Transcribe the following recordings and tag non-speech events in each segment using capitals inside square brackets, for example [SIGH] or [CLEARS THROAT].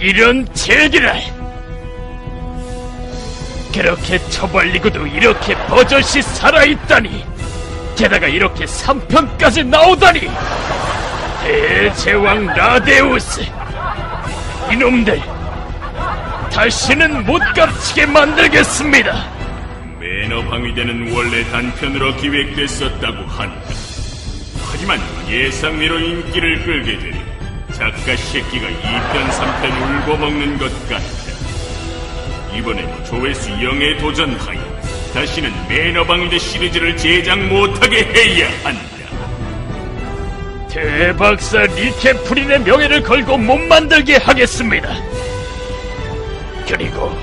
이런 제기를 그렇게 처벌리고도 이렇게 버젓이 살아있다니! 게다가 이렇게 3편까지 나오다니! 대제왕 라데우스! 이놈들! 다시는 못 깝치게 만들겠습니다! 매너 방위대는 원래 단편으로 기획됐었다고 한다. 하지만 예상외로 인기를 끌게 되니 작가 새끼가 2편, 3편 울고 먹는 것 같다. 이번엔 조회수 0에 도전하여 다시는 매너 방위대 시리즈를 제작 못하게 해야 한다. 대박사 리케프린의 명예를 걸고 못 만들게 하겠습니다. 그리고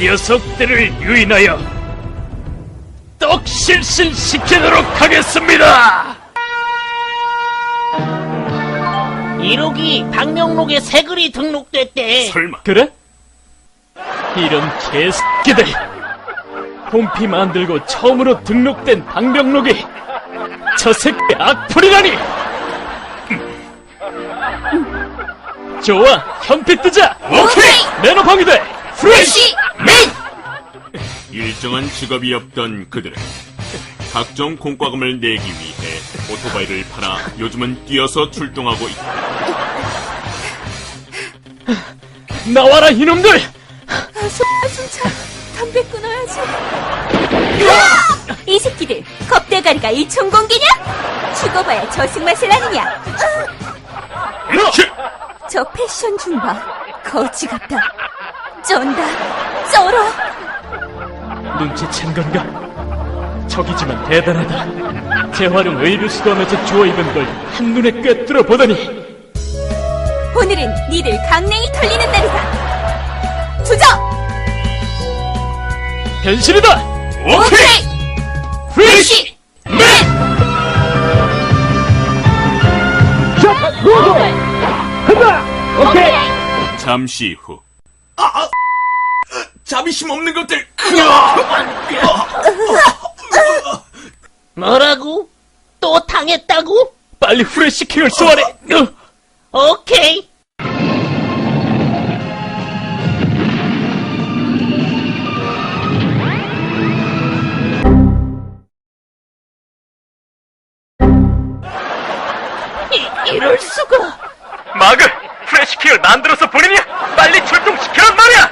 녀석들을 유인하여 떡실실 시키도록 하겠습니다. 1호기 박명록에 새 글이 등록됐대. 설마 그래? 이런 개새끼들. 홈피 만들고 처음으로 등록된 방명록이 저 새끼 악플이라니! 좋아, 현피 뜨자! 오케이! 매너 방위대! 프레시! 일정한 직업이 없던 그들은 각종 공과금을 내기 위해 오토바이를 팔아 요즘은 뛰어서 출동하고 있다. 나와라 이놈들! 숨, 숨차. 담배 끊어야지. 이 새끼들, 겁대가리가 일천공기냐? 죽어봐야 저승 맛을 아느냐? 저 패션 좀 봐. 거지 같다. 쩐다. 쩔어. 눈치챈 건가? 적이지만 대단하다. 재활용 의류 수거하면서 주워 입은 걸 한눈에 꿰뚫어 보다니 오늘은 니들 강냉이 털리는 날이다. 주저! 변신이다! 오케이! 프레시! 잠시 후 자비심 없는 것들. 뭐라고? 또 당했다고? 빨리 프레시킹을 소환해! 어, 오케이. 이, 이럴 수가. 마그! 프레시킹을 만들어서 보내냐? 빨리 출동시켜란 말이야!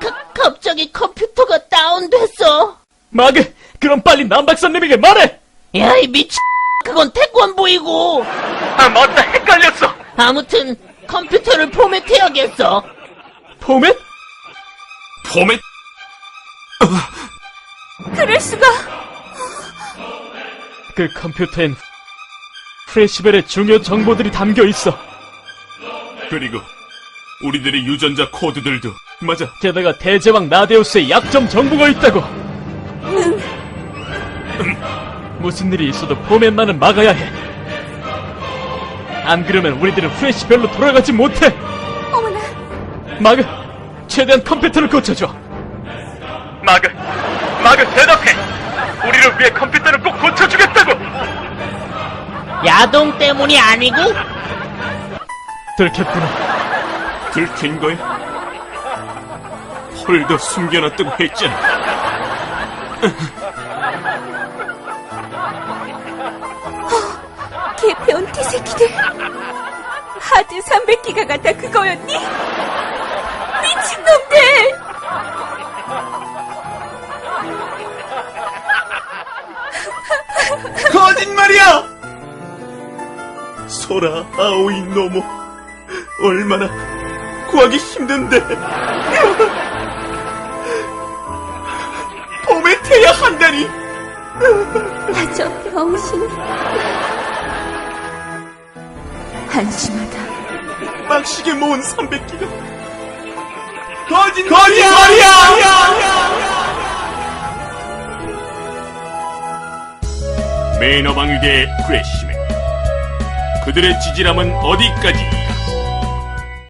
가, 갑자기 컴퓨터가 다운됐어. 마그! 그럼 빨리 남박사님에게 말해! 야, 이 미친. 그건 태권보이고. 아 맞다 헷갈렸어! 아무튼 컴퓨터를 포맷해야겠어. 포맷? 포맷 그럴 수가. 그 컴퓨터엔 프레시벨의 중요 정보들이 담겨 있어. 그리고 우리들의 유전자 코드들도 맞아 게다가 대제왕 나데우스의 약점 정보가 있다고. [CLEARS THROAT] 무슨 일이 있어도 포맷만은 막아야 해. 안 그러면 우리들은 프레시별로 돌아가지 못해. 어머나. 마그, 최대한 컴퓨터를 고쳐줘. 마그, 마그 대답해. 우리를 위해 컴퓨터를 꼭 고쳐주겠다고. 야동 때문이 아니고 들켰구나. 들킨 거야? 홀도 숨겨놨다고 했잖아 개 변태 새끼들. 하드 300기가 같다 그거였니? 미친놈들! 거짓말이야! 소라, 아오이, 노모. 얼마나 구하기 힘든데. 한심하다. 막시게 모은 300기가. 거짓, 거짓말이야! 매너 방위대 프레시맨 그들의 지질함은 어디까지